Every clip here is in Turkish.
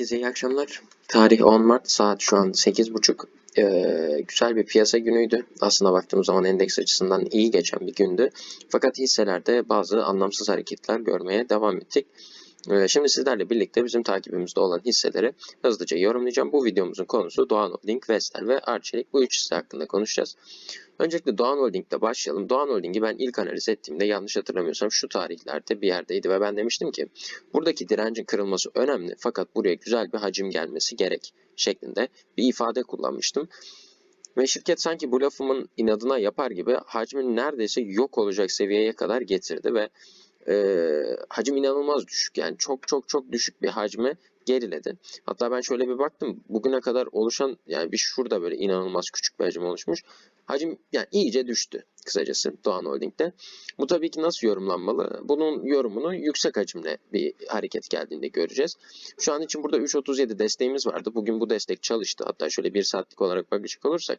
Herkese iyi akşamlar. Tarih 10 Mart, saat şu an 8.30. Ee, güzel bir piyasa günüydü. Aslında baktığımız zaman endeks açısından iyi geçen bir gündü. Fakat hisselerde bazı anlamsız hareketler görmeye devam ettik. Ee, şimdi sizlerle birlikte bizim takibimizde olan hisseleri hızlıca yorumlayacağım. Bu videomuzun konusu Doğan Holding, Vestel ve Arçelik. Bu üç hisse hakkında konuşacağız. Öncelikle Doğan Holding'le başlayalım. Doğan Holding'i ben ilk analiz ettiğimde yanlış hatırlamıyorsam şu tarihlerde bir yerdeydi ve ben demiştim ki buradaki direncin kırılması önemli fakat buraya güzel bir hacim gelmesi gerek şeklinde bir ifade kullanmıştım. Ve şirket sanki bu lafımın inadına yapar gibi hacmin neredeyse yok olacak seviyeye kadar getirdi ve e, hacim inanılmaz düşük. Yani çok çok çok düşük bir hacme geriledi. Hatta ben şöyle bir baktım. Bugüne kadar oluşan yani bir şurada böyle inanılmaz küçük bir hacim oluşmuş. Hacim yani iyice düştü kısacası Doğan Holding'de. Bu tabii ki nasıl yorumlanmalı? Bunun yorumunu yüksek hacimle bir hareket geldiğinde göreceğiz. Şu an için burada 3.37 desteğimiz vardı. Bugün bu destek çalıştı. Hatta şöyle bir saatlik olarak bakacak olursak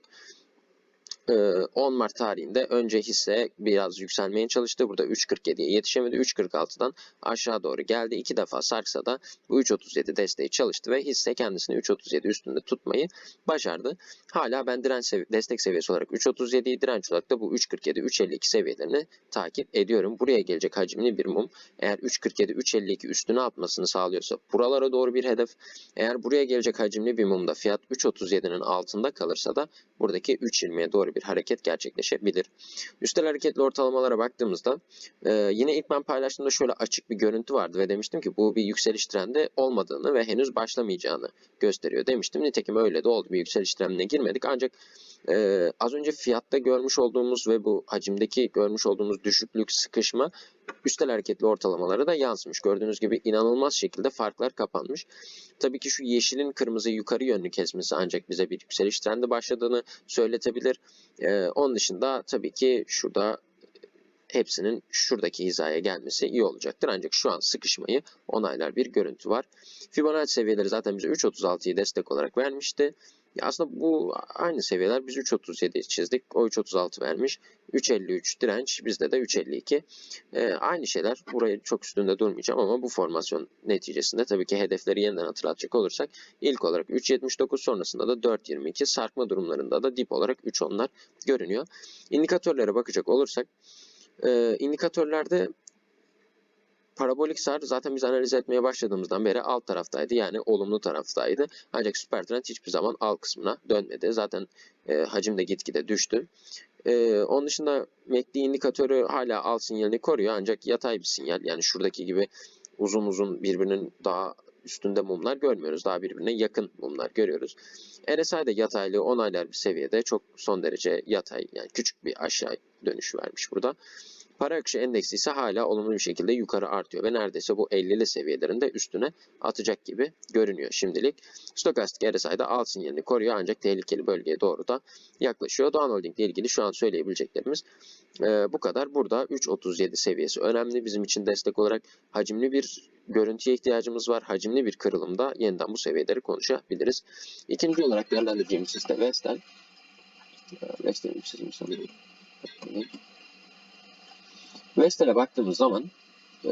10 Mart tarihinde önce hisse biraz yükselmeye çalıştı. Burada 3.47'ye yetişemedi. 3.46'dan aşağı doğru geldi. İki defa sarksa da bu 3.37 desteği çalıştı ve hisse kendisini 3.37 üstünde tutmayı başardı. Hala ben direnç sevi destek seviyesi olarak 3.37'yi direnç olarak da bu 3.47 3.52 seviyelerini takip ediyorum. Buraya gelecek hacimli bir mum eğer 3.47 3.52 üstüne atmasını sağlıyorsa buralara doğru bir hedef. Eğer buraya gelecek hacimli bir mumda fiyat 3.37'nin altında kalırsa da buradaki 3.20'ye doğru bir hareket gerçekleşebilir. Üstel hareketli ortalamalara baktığımızda e, yine ilk ben paylaştığımda şöyle açık bir görüntü vardı ve demiştim ki bu bir yükseliş trendi olmadığını ve henüz başlamayacağını gösteriyor demiştim. Nitekim öyle de oldu. Bir yükseliş trendine girmedik ancak e, az önce fiyatta görmüş olduğumuz ve bu hacimdeki görmüş olduğumuz düşüklük, sıkışma üstel hareketli ortalamalara da yansımış. Gördüğünüz gibi inanılmaz şekilde farklar kapanmış. Tabii ki şu yeşilin kırmızı yukarı yönlü kesmesi ancak bize bir yükseliş trendi başladığını söyletebilir. Ee, onun dışında tabii ki şurada hepsinin şuradaki hizaya gelmesi iyi olacaktır. Ancak şu an sıkışmayı onaylar bir görüntü var. Fibonacci seviyeleri zaten bize 3.36'yı destek olarak vermişti. Aslında bu aynı seviyeler biz 3.37 çizdik. O 3.36 vermiş. 3.53 direnç bizde de 3.52. Ee, aynı şeyler. Burayı çok üstünde durmayacağım ama bu formasyon neticesinde tabii ki hedefleri yeniden hatırlatacak olursak ilk olarak 3.79 sonrasında da 4.22 sarkma durumlarında da dip olarak 3.10'lar görünüyor. İndikatörlere bakacak olursak e, indikatörlerde parabolik sar zaten biz analiz etmeye başladığımızdan beri alt taraftaydı. Yani olumlu taraftaydı. Ancak süper trend hiçbir zaman alt kısmına dönmedi. Zaten e, hacim de gitgide düştü. E, onun dışında MACD indikatörü hala alt sinyalini koruyor. Ancak yatay bir sinyal. Yani şuradaki gibi uzun uzun birbirinin daha üstünde mumlar görmüyoruz. Daha birbirine yakın mumlar görüyoruz. RSI de yataylı onaylar bir seviyede çok son derece yatay yani küçük bir aşağı dönüş vermiş burada. Para akışı endeksi ise hala olumlu bir şekilde yukarı artıyor ve neredeyse bu 50'li seviyelerinde üstüne atacak gibi görünüyor şimdilik. Stokastik RSI'da alt sinyalini koruyor ancak tehlikeli bölgeye doğru da yaklaşıyor. Doğan Holding ile ilgili şu an söyleyebileceklerimiz e, bu kadar. Burada 3.37 seviyesi önemli. Bizim için destek olarak hacimli bir görüntüye ihtiyacımız var. Hacimli bir kırılımda yeniden bu seviyeleri konuşabiliriz. İkinci olarak değerlendireceğimiz liste Vestel. Vestel'in çizimi sanırım. Vestel'e baktığımız zaman e,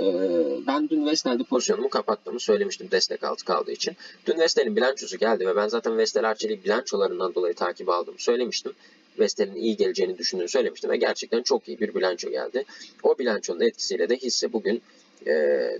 ben dün Vestel'de pozisyonumu kapattığımı söylemiştim destek altı kaldığı için. Dün Vestel'in bilançosu geldi ve ben zaten Vestel Arçelik bilançolarından dolayı takip aldığımı söylemiştim. Vestel'in iyi geleceğini düşündüğünü söylemiştim ve gerçekten çok iyi bir bilanço geldi. O bilançonun etkisiyle de hisse bugün e,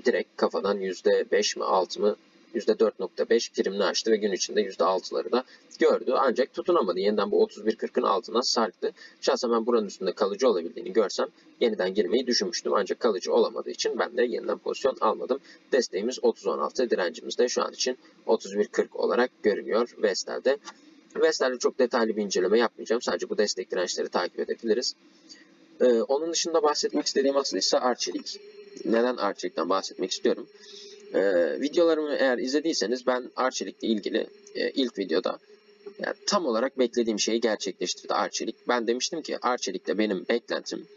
direkt kafadan %5 mi 6 mı %4.5 primini açtı ve gün içinde %6'ları da gördü. Ancak tutunamadı. Yeniden bu 31.40'ın altına sarktı. Şahsen ben buranın üstünde kalıcı olabildiğini görsem yeniden girmeyi düşünmüştüm. Ancak kalıcı olamadığı için ben de yeniden pozisyon almadım. Desteğimiz 30.16, direncimiz de şu an için 31.40 olarak görünüyor Vestel'de. Vestel'de çok detaylı bir inceleme yapmayacağım. Sadece bu destek dirençleri takip edebiliriz. Ee, onun dışında bahsetmek istediğim asıl ise Arçelik. Neden Arçelik'ten bahsetmek istiyorum? Ee, videolarımı eğer izlediyseniz ben Arçelik'le ilgili e, ilk videoda yani tam olarak beklediğim şeyi gerçekleştirdi Arçelik. Ben demiştim ki Arçelik'te benim beklentim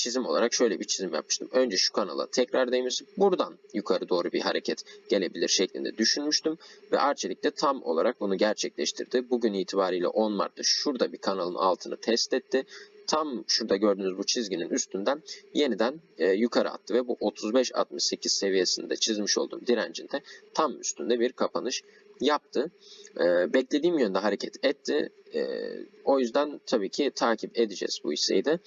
çizim olarak şöyle bir çizim yapmıştım. Önce şu kanala tekrar değmesi buradan yukarı doğru bir hareket gelebilir şeklinde düşünmüştüm. Ve Arçelik de tam olarak bunu gerçekleştirdi. Bugün itibariyle 10 Mart'ta şurada bir kanalın altını test etti tam şurada gördüğünüz bu çizginin üstünden yeniden e, yukarı attı ve bu 35-68 seviyesinde çizmiş olduğum direncinde tam üstünde bir kapanış yaptı. E, beklediğim yönde hareket etti. E, o yüzden tabii ki takip edeceğiz bu hisseyi de.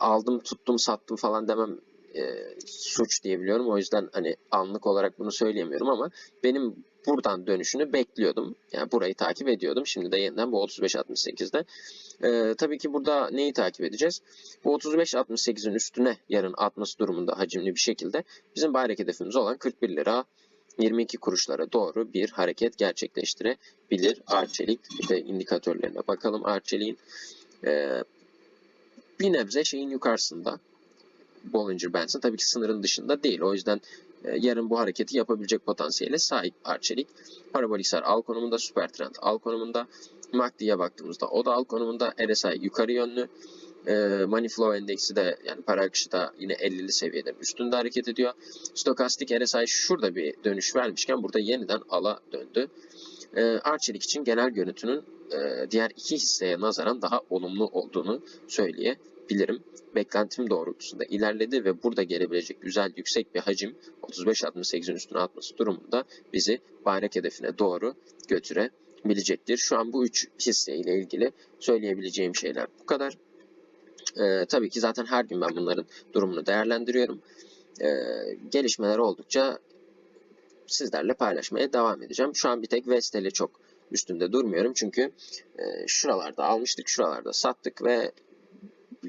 Aldım tuttum sattım falan demem e, suç diyebiliyorum. O yüzden hani anlık olarak bunu söyleyemiyorum ama benim buradan dönüşünü bekliyordum. Yani burayı takip ediyordum. Şimdi de yeniden bu 35-68'de. Ee, tabii ki burada neyi takip edeceğiz? Bu 35-68'in üstüne yarın atması durumunda hacimli bir şekilde bizim bayrak hedefimiz olan 41 lira 22 kuruşlara doğru bir hareket gerçekleştirebilir Arçelik. De indikatörlerine bakalım Arçelik'in. Ee, bir nebze şeyin yukarısında. Bollinger Bands'ın tabii ki sınırın dışında değil. O yüzden e, yarın bu hareketi yapabilecek potansiyele sahip Arçelik. Parabolisar al konumunda, Supertrend al konumunda. MACD'ye baktığımızda o da al konumunda. RSI yukarı yönlü. E, Money Flow endeksi de yani para akışı da yine 50'li seviyelerin üstünde hareket ediyor. Stokastik RSI şurada bir dönüş vermişken burada yeniden ala döndü. E, Arçelik için genel görüntünün diğer iki hisseye nazaran daha olumlu olduğunu söyleyebilirim. Beklentim doğrultusunda ilerledi ve burada gelebilecek güzel yüksek bir hacim 35-68'in üstüne atması durumunda bizi bayrak hedefine doğru götürebilecektir. Şu an bu üç hisse ile ilgili söyleyebileceğim şeyler bu kadar. Ee, tabii ki zaten her gün ben bunların durumunu değerlendiriyorum. Ee, gelişmeler oldukça sizlerle paylaşmaya devam edeceğim. Şu an bir tek Vestel'i çok üstünde durmuyorum. Çünkü e, şuralarda almıştık, şuralarda sattık ve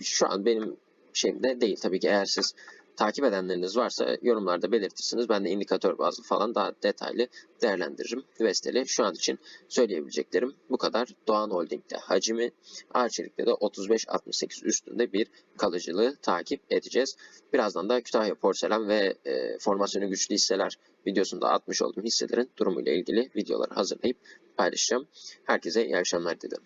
şu an benim şeyimde değil. Tabii ki eğer siz takip edenleriniz varsa yorumlarda belirtirsiniz. Ben de indikatör bazlı falan daha detaylı değerlendiririm. Vestel'i şu an için söyleyebileceklerim bu kadar. Doğan Holding'de hacmi, Arçelik'te de 35-68 üstünde bir kalıcılığı takip edeceğiz. Birazdan da Kütahya Porselen ve e, formasyonu güçlü hisseler videosunda atmış olduğum hisselerin durumuyla ilgili videoları hazırlayıp paylaşacağım. Herkese iyi akşamlar dilerim.